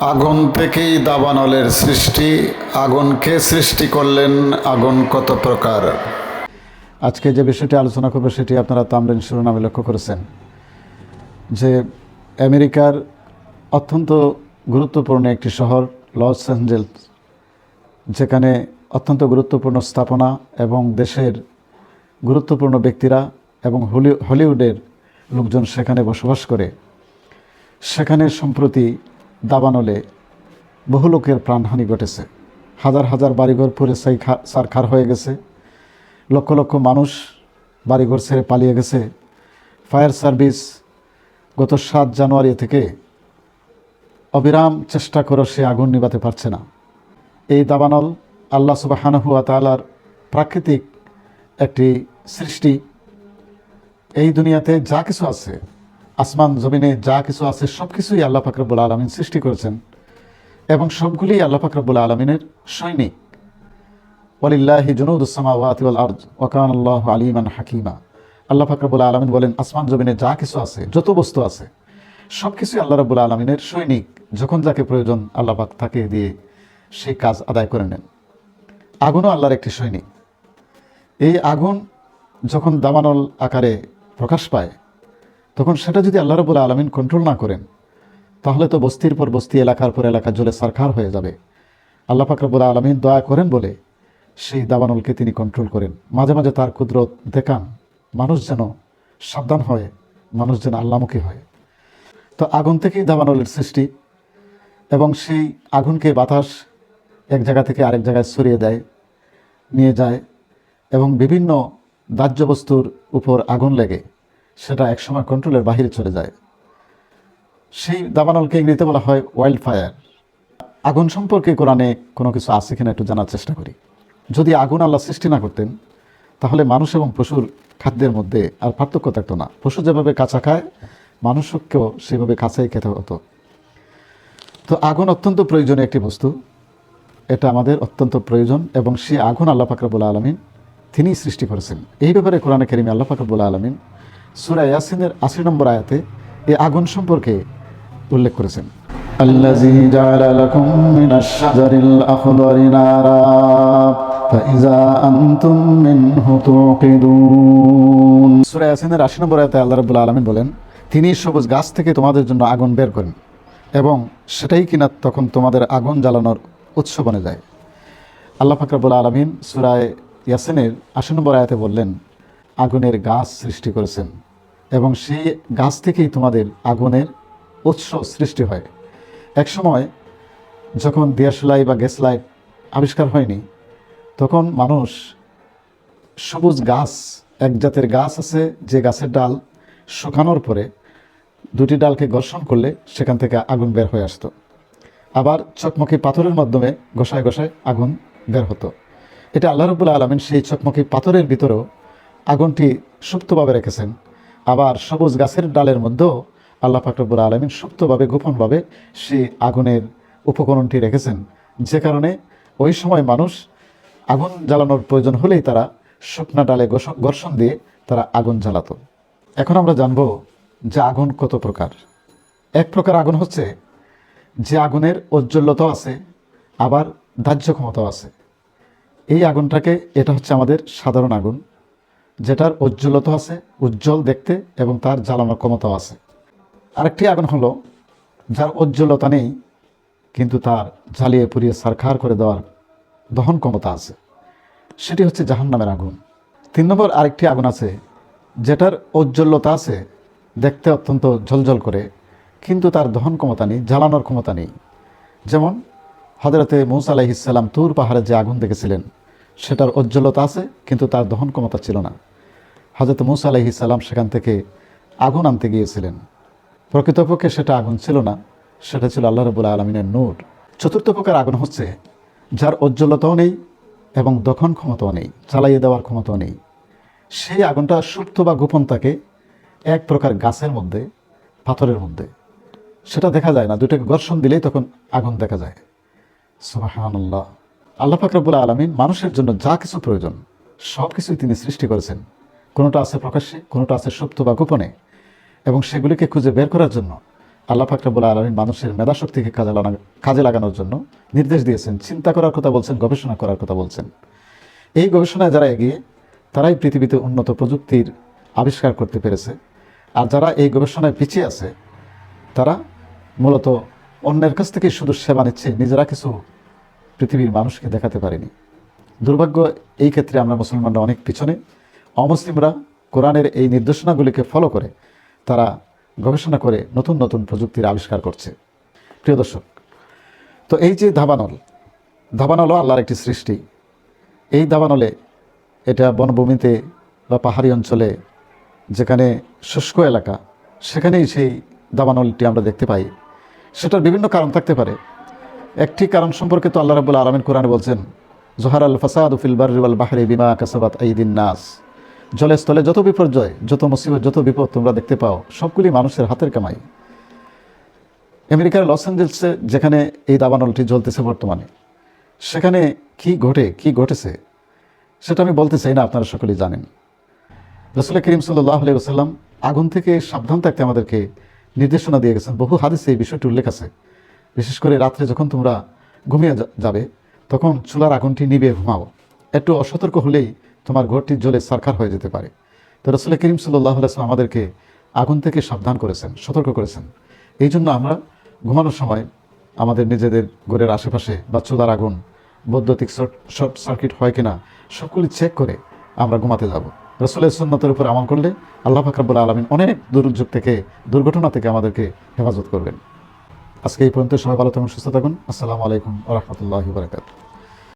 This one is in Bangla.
আগুন থেকেই দাবানলের সৃষ্টি। আগুনকে সৃষ্টি করলেন, আগুন কত প্রকার? আজকে যে বিষয়টি আলোচনা করব সেটি আপনারা তামরিন শিরোনামে লক্ষ্য করেছেন। যে আমেরিকার অত্যন্ত গুরুত্বপূর্ণ একটি শহর, লস অ্যাঞ্জেলস, যেখানে অত্যন্ত গুরুত্বপূর্ণ স্থাপনা এবং দেশের গুরুত্বপূর্ণ ব্যক্তিরা এবং হলি, হলিউডের লোকজন সেখানে বসবাস করে। সেখানে সম্প্রতি দাবানলে বহু লোকের প্রাণহানি ঘটেছে। হাজার হাজার বাড়িঘর পুরে সারখার হয়ে গেছে। লক্ষ লক্ষ মানুষ বাড়িঘর ছেড়ে পালিয়ে গেছে। ফায়ার সার্ভিস গত সাত জানুয়ারি থেকে অবিরাম চেষ্টা করে সে আগুন নিভাতে পারছে না। এই দাবানল আল্লাহ সুবাহানহুয়া তালার প্রাকৃতিক একটি সৃষ্টি। এই দুনিয়াতে যা কিছু আছে আসমান, জমিনে যা কিছু আছে সব কিছুই আল্লাহ ফাকরবুল আলমিন সৃষ্টি করেছেন। এবং সবগুলি আল্লাহ ফাকরবুল আলমিনের সৈনিক। ওয়ালিল্লাহি জুনুদুসামা ওয়াতিউল আরজ ওকান আল্লাহ আলিমান হাকিমা। আল্লাহ ফাকরবুল আলমিন বলেন, আসমান, জমিনে যা কিছু আছে, যত বস্তু আছে সব কিছুই আল্লাহ রাবুল আলমিনের সৈনিক। যখন যাকে প্রয়োজন আল্লাহ পাক তাকে দিয়ে সেই কাজ আদায় করে নেন। আগুনও আল্লাহর একটি সৈনিক। এই আগুন যখন দামানল আকারে প্রকাশ পায় তখন সেটা যদি আল্লাহ রবুল আলমিন কন্ট্রোল না করেন, তাহলে তো বস্তির পর বস্তি, এলাকার পর এলাকা জ্বলে সরকার হয়ে যাবে। আল্লাহ ফাকরবুল আলমিন দয়া করেন বলে সেই দাবানলকে তিনি কন্ট্রোল করেন। মাঝে মাঝে তার কুদরত দেখান, মানুষ যেন সাবধান হয়, মানুষ যেন আল্লামুখী হয়। তো আগুন থেকেই দাবানলের সৃষ্টি এবং সেই আগুনকে বাতাস এক জায়গা থেকে আরেক জায়গায় সরিয়ে দেয়, নিয়ে যায় এবং বিভিন্ন দাহ্য বস্তুর উপর আগুন লেগে। সেটা একসময় কন্ট্রোলের বাহিরে চলে যায়। সেই দাবানলকে ইংরেজিতে বলা হয় ওয়াইল্ড ফায়ার আগুন সম্পর্কে কোরআনে কোনো কিছু আছে কিনা একটু জানার চেষ্টা করি। যদি আগুন আল্লাহ সৃষ্টি না করতেন, তাহলে মানুষ এবং পশুর খাদ্যের মধ্যে আর পার্থক্য থাকতো না। পশু যেভাবে কাঁচা খায়, মানুষকেও সেভাবে কাঁচাই খেতে হতো। তো আগুন অত্যন্ত প্রয়োজনীয় একটি বস্তু। এটা আমাদের অত্যন্ত প্রয়োজন এবং সে আগুন আল্লাহ ফাকরাবুল আলমিন তিনিই সৃষ্টি করেছেন। এই ব্যাপারে কোরআনে কেরিমে আল্লাহ ফাকরাবুল আলমিন সুরা ইয়াসিনের আশি নম্বর আয়াতে এই আগুন সম্পর্কে উল্লেখ করেছেন الذي جعل لكم من الشجر الأخضر نارا فإذا أنتم منه توقدون সূরা ইয়াসিনের 80 নম্বর আয়াতে আল্লাহ রাব্বুল আলামিন বলেন তিনি সবুজ গাছ থেকে তোমাদের জন্য আগুন বের করেন এবং সেটাই কিনা তখন তোমাদের আগুন জ্বালানোর উৎস বনে যায় আল্লাহ ফাকরাবুল আলমিন সুরায় ইয়াসিনের আশি নম্বর আয়াতে বললেন আগুনের গাছ সৃষ্টি করেছেন এবং সেই গাছ থেকেই তোমাদের আগুনের উৎস সৃষ্টি হয়। এক সময় যখন দিয়াশলাই বা গ্যাস লাইট আবিষ্কার হয়নি, তখন মানুষ সবুজ গাছ, এক জাতের গাছ আছে, যে গাছের ডাল শুকানোর পরে দুটি ডালকে ঘর্ষণ করলে সেখান থেকে আগুন বের হয়ে আসতো। আবার চকমকি পাথরের মাধ্যমে গোসায় গোসায় আগুন বের হতো। এটা আল্লাহ রবুল্লা আলমিন সেই চকমকি পাথরের ভিতরেও আগুনটি সুপ্তভাবে রেখেছেন। আবার সবুজ গাছের ডালের মধ্যেও আল্লাহ ফাকরবুল আলমিন সুপ্তভাবে গোপনভাবে সেই আগুনের উপকরণটি রেখেছেন। যে কারণে ওই সময় মানুষ আগুন জ্বালানোর প্রয়োজন হলেই তারা শুকনা ডালে ঘর্ষণ দিয়ে তারা আগুন জ্বালাতো। এখন আমরা জানব যে আগুন কত প্রকার। এক প্রকার আগুন হচ্ছে যে আগুনের ঔজ্জ্বল্যতাও আছে, আবার দাহ্য ক্ষমতাও আছে। এই আগুনটাকে, এটা হচ্ছে আমাদের সাধারণ আগুন। যেটার ঔজ্জ্বল্যতা আছে, উজ্জ্বল দেখতে এবং তার জ্বালানোর ক্ষমতাও আছে। আরেকটি আগুন হলো, যার ঔজ্জ্বল্যতা নেই, কিন্তু তার জ্বালিয়ে পুড়িয়ে সারখার করে দেওয়ার দহন ক্ষমতা আছে। সেটি হচ্ছে জাহান্নামের আগুন। তিন নম্বর আরেকটি আগুন আছে, যেটার ঔজ্জ্বল্যতা আছে, দেখতে অত্যন্ত ঝলঝল করে, কিন্তু তার দহন ক্ষমতা নেই, জ্বালানোর ক্ষমতা নেই। যেমন হজরতে মৌসা আলাইহিসাল্লাম তুর পাহাড়ে যে আগুন দেখেছিলেন, সেটার ঔজ্জ্বল্যতা আছে, কিন্তু তার দহন ক্ষমতা ছিল না। হজরত মৌসা আলাইহিসাল্লাম সেখান থেকে আগুন আনতে গিয়েছিলেন। প্রকৃতপক্ষে সেটা আগুন ছিল না, সেটা ছিল আল্লাহ রবুল্লা আলমিনের নূর। চতুর্থ প্রকার আগুন হচ্ছে, যার ঔজ্জ্বল্যতাও নেই এবং দখন ক্ষমতাও নেই, চালাইয়ে দেওয়ার ক্ষমতাও নেই। সেই আগুনটা সুপ্ত বা গোপন থাকে এক প্রকার গাছের মধ্যে, পাথরের মধ্যে। সেটা দেখা যায় না দুটাকে ঘর্ষণ দিলেই তখন আগুন দেখা যায়। সুবাহান্লাহ আল্লাহ ফাকরাবুল আলমিন মানুষের জন্য যা কিছু প্রয়োজন সব কিছুই তিনি সৃষ্টি করেছেন। কোনোটা আছে প্রকাশ্যে, কোনোটা আছে সুপ্ত বা গোপনে। এবং সেগুলিকে খুঁজে বের করার জন্য আল্লাহ ফাকরাবুল আলমী মানুষের মেধাশক্তিকে কাজে লাগা কাজে লাগানোর জন্য নির্দেশ দিয়েছেন। চিন্তা করার কথা বলছেন, গবেষণা করার কথা বলছেন। এই গবেষণায় যারা এগিয়ে, তারাই পৃথিবীতে উন্নত প্রযুক্তির আবিষ্কার করতে পেরেছে। আর যারা এই গবেষণায় পিছিয়ে আছে, তারা মূলত অন্যের কাছ থেকে শুধু সেবা নিচ্ছে, নিজেরা কিছু পৃথিবীর মানুষকে দেখাতে পারেনি। দুর্ভাগ্য এই ক্ষেত্রে আমরা মুসলমানরা অনেক পিছনে। অমুসলিমরা কোরআনের এই নির্দেশনাগুলিকে ফলো করে, তারা গবেষণা করে নতুন নতুন প্রযুক্তির আবিষ্কার করছে। প্রিয় দর্শক, তো এই যে ধাবানল, ধাবানলও আল্লাহর একটি সৃষ্টি। এই দাবানলে এটা বনভূমিতে বা পাহাড়ি অঞ্চলে যেখানে শুষ্ক এলাকা, সেখানেই সেই দাবানলটি আমরা দেখতে পাই। সেটার বিভিন্ন কারণ থাকতে পারে। একটি কারণ সম্পর্কে তো আল্লাহ রাবুল আলমিন কোরআনে বলছেন জোহার আল ফাসাদ উফিল বারিবাল বাহরে বিমা কাসাবাত আইদিন নাস। জলে স্থলে যত বিপর্যয়, যত মুসিবত, যত বিপদ তোমরা দেখতে পাও, সবগুলি মানুষের হাতের কামাই। আমেরিকার লস অ্যাঞ্জেলসে যেখানে এই দাবানলটি জ্বলতেছে বর্তমানে, সেখানে কি ঘটে, কি ঘটেছে, সেটা আমি বলতে চাই না, আপনারা সকলেই জানেন। রসুল করিম সাল্লাহ আলি ওসাল্লাম আগুন থেকে সাবধান থাকতে আমাদেরকে নির্দেশনা দিয়ে গেছেন। বহু হাদিসে এই বিষয়টি উল্লেখ আছে। বিশেষ করে রাত্রে যখন তোমরা ঘুমিয়ে যাবে, তখন চুলার আগুনটি নিবে, ঘুমাও। একটু অসতর্ক হলেই তোমার ঘরটি জ্বলে সারখার হয়ে যেতে পারে। তো রসুল করিম সাল্লাহ আলাইসলাম আমাদেরকে আগুন থেকে সাবধান করেছেন, সতর্ক করেছেন। এই জন্য আমরা ঘুমানোর সময় আমাদের নিজেদের ঘরের আশেপাশে বা চুলার আগুন, বৈদ্যুতিক শর্ট সার্কিট হয় কিনা সবগুলি চেক করে আমরা ঘুমাতে যাব। রসুলের সুন্নতের উপর আমল করলে আল্লাহ ফাকরাবুল আলমিন অনেক দুর্যোগ থেকে, দুর্ঘটনা থেকে আমাদেরকে হেফাজত করবেন। আজকে এই পর্যন্ত সবাই ভালো থাকুন, সুস্থ থাকুন। আসসালামু আলাইকুম রহমতুল্লাহ বারকাত